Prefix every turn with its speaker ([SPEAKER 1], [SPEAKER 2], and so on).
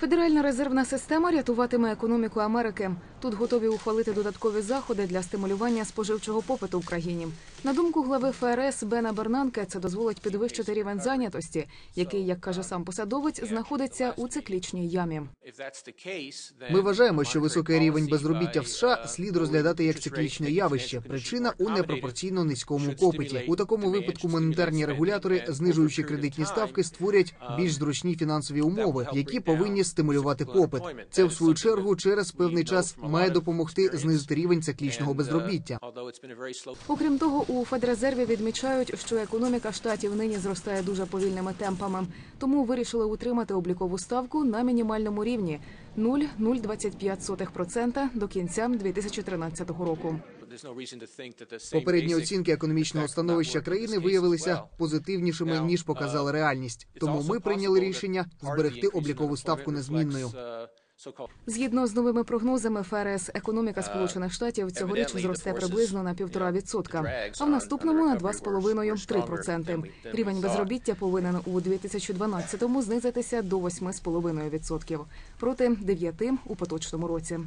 [SPEAKER 1] Федеральна резервна система рятуватиме економіку Америки. Тут готові ухвалити додаткові заходи для стимулювання споживчого попиту в країні. На думку глави ФРС Бена Бернанке, це дозволить підвищити рівень зайнятості, який, як каже сам посадовець, знаходиться у циклічній ямі.
[SPEAKER 2] Ми вважаємо, що високий рівень безробіття в США слід розглядати як циклічне явище. Причина у непропорційно низькому попиті. У такому випадку монетарні регулятори, знижуючи кредитні ставки, створять більш зручні фінансові умови, які повинні стимулювати попит. Це в свою чергу через певний час має допомогти знизити рівень циклічного безробіття.
[SPEAKER 1] Окрім того, у Федрезерві відмічають, що економіка штатів нині зростає дуже повільними темпами, тому вирішили утримати облікову ставку на мінімальному рівні 0,025% до кінця 2013 року.
[SPEAKER 2] Попередні оцінки економічного становища країни виявилися позитивнішими ніж показала реальність. Тому ми прийняли рішення зберегти облікову ставку незмінною.
[SPEAKER 1] Згідно з новими прогнозами ФРС, економіка Сполучених Штатів цьогоріч зросте приблизно на півтора відсотка, а в наступному на 2,5-3 проценти. Рівень безробіття повинен у 2012-му знизитися до 8,5 відсотків проти 9 у поточному році.